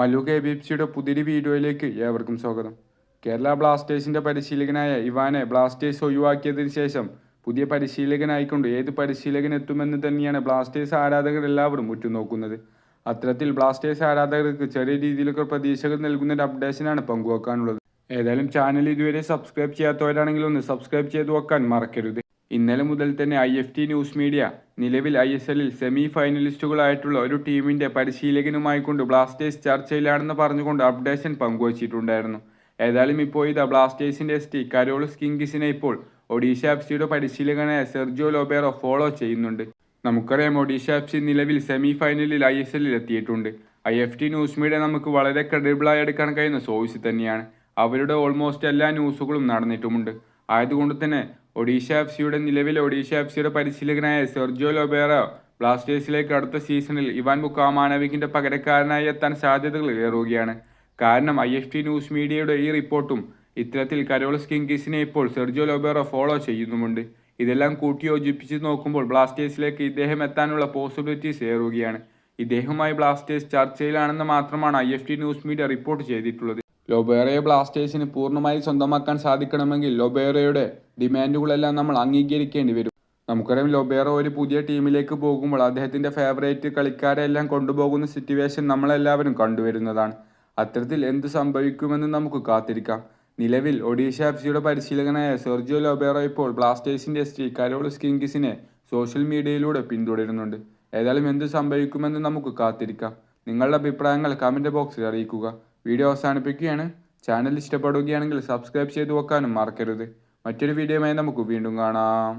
Mallu K B F സിയുടെ പുതിയൊരു വീഡിയോയിലേക്ക് ഏവർക്കും സ്വാഗതം. കേരള ബ്ലാസ്റ്റേഴ്സിന്റെ പരിശീലകനായ ഇവാനെ ബ്ലാസ്റ്റേഴ്സ് ഒഴിവാക്കിയതിന് ശേഷം പുതിയ പരിശീലകനായിക്കൊണ്ട് ഏത് പരിശീലകൻ എത്തുമെന്ന് തന്നെയാണ് ബ്ലാസ്റ്റേഴ്സ് ആരാധകർ എല്ലാവരും ഉറ്റുനോക്കുന്നത്. അത്തരത്തിൽ ബ്ലാസ്റ്റേഴ്സ് ആരാധകർക്ക് ചെറിയ രീതിയിലൊക്കെ പ്രതീക്ഷകൾ നൽകുന്ന ഒരു അപ്ഡേഷനാണ് പങ്കുവെക്കാനുള്ളത്. ഏതായാലും ചാനൽ ഇതുവരെ സബ്സ്ക്രൈബ് ചെയ്യാത്തവരാണെങ്കിൽ ഒന്ന് സബ്സ്ക്രൈബ് ചെയ്ത് വെക്കാൻ മറക്കരുത്. ഇന്നലെ മുതൽ തന്നെ I F T news media നിലവിൽ ഐ എസ് എല്ലിൽ സെമി ഫൈനലിസ്റ്റുകളായിട്ടുള്ള ഒരു ടീമിന്റെ പരിശീലകനുമായി കൊണ്ട് ബ്ലാസ്റ്റേഴ്സ് ചർച്ചയിലാണെന്ന് പറഞ്ഞുകൊണ്ട് അപ്ഡേഷൻ പങ്കുവച്ചിട്ടുണ്ടായിരുന്നു. ഏതായാലും ഇപ്പോൾ ഇതാ ബ്ലാസ്റ്റേഴ്സിന്റെ എസ് ടി കരോൾസ് കിങ്കിസിനെ ഇപ്പോൾ ഒഡീഷ എഫ് സിയുടെ പരിശീലകനായ സെർജിയോ ലോബേറോ ഫോളോ ചെയ്യുന്നുണ്ട്. നമുക്കറിയാം ഒഡീഷ എഫ് സി നിലവിൽ സെമി ഫൈനലിൽ ഐ എസ് എല്ലിൽ എത്തിയിട്ടുണ്ട്. I F T news media നമുക്ക് വളരെ ക്രെഡിബിളായി എടുക്കാൻ കഴിയുന്ന സോഴ്സ് തന്നെയാണ്. അവരുടെ ഓൾമോസ്റ്റ് എല്ലാ ന്യൂസുകളും നടന്നിട്ടുമുണ്ട്. ആയതുകൊണ്ട് തന്നെ ഒഡീഷ എഫ് സിയുടെ നിലവിലെ ഒഡീഷ എഫ് സിയുടെ പരിശീലകനായ സെർജിയോ ലൊബേറ ബ്ലാസ്റ്റേഴ്സിലേക്ക് അടുത്ത സീസണിൽ ഇവാൻ ബുക്കാമാനവിക്കിന്റെ പകരക്കാരനായി എത്താൻ സാധ്യതകൾ ഏറുകയാണ്. കാരണം ഐ എഫ് ടി ന്യൂസ് മീഡിയയുടെ ഈ റിപ്പോർട്ടും ഇത്തരത്തിൽ കരോൾസ് കിങ്കിസിനെ ഇപ്പോൾ സെർജിയോ ലൊബേറോ ഫോളോ ചെയ്യുന്നുമുണ്ട്. ഇതെല്ലാം കൂട്ടിയോജിപ്പിച്ച് നോക്കുമ്പോൾ ബ്ലാസ്റ്റേഴ്സിലേക്ക് ഇദ്ദേഹം എത്താനുള്ള പോസിബിലിറ്റീസ് ഏറുകയാണ്. ഇദ്ദേഹവുമായി ബ്ലാസ്റ്റേഴ്സ് ചർച്ചയിലാണെന്ന് മാത്രമാണ് I F T news media report ചെയ്തിട്ടുള്ളത്. ലൊബേറയെ ബ്ലാസ്റ്റേഴ്സിന് പൂർണമായി സ്വന്തമാക്കാൻ സാധിക്കണമെങ്കിൽ ലൊബേറയുടെ ഡിമാൻഡുകളെല്ലാം നമ്മൾ അംഗീകരിക്കേണ്ടി വരും. നമുക്കറിയാം ലൊബേറോ ഒരു പുതിയ ടീമിലേക്ക് പോകുമ്പോൾ അദ്ദേഹത്തിന്റെ ഫേവറേറ്റ് കളിക്കാരെ എല്ലാം കൊണ്ടുപോകുന്ന സിറ്റുവേഷൻ നമ്മളെല്ലാവരും കണ്ടുവരുന്നതാണ്. അത്തരത്തിൽ എന്ത് സംഭവിക്കുമെന്ന് നമുക്ക് കാത്തിരിക്കാം. നിലവിൽ ഒഡീഷ എഫ് സിയുടെ പരിശീലകനായ സെർജിയോ ലൊബേറോ ഇപ്പോൾ ബ്ലാസ്റ്റേഴ്സിന്റെ എസ് ടി കരോളസ് കിങ്കിസിനെ സോഷ്യൽ മീഡിയയിലൂടെ പിന്തുടരുന്നുണ്ട്. ഏതായാലും എന്ത് സംഭവിക്കുമെന്ന് നമുക്ക് കാത്തിരിക്കാം. നിങ്ങളുടെ അഭിപ്രായങ്ങൾ കമന്റ് ബോക്സിൽ അറിയിക്കുക. വീഡിയോ അവസാനിപ്പിക്കുകയാണ്. ചാനൽ ഇഷ്ടപ്പെടുകയാണെങ്കിൽ സബ്സ്ക്രൈബ് ചെയ്തു വെക്കാനും മറക്കരുത്. മറ്റൊരു വീഡിയോയുമായി നമുക്ക് വീണ്ടും കാണാം.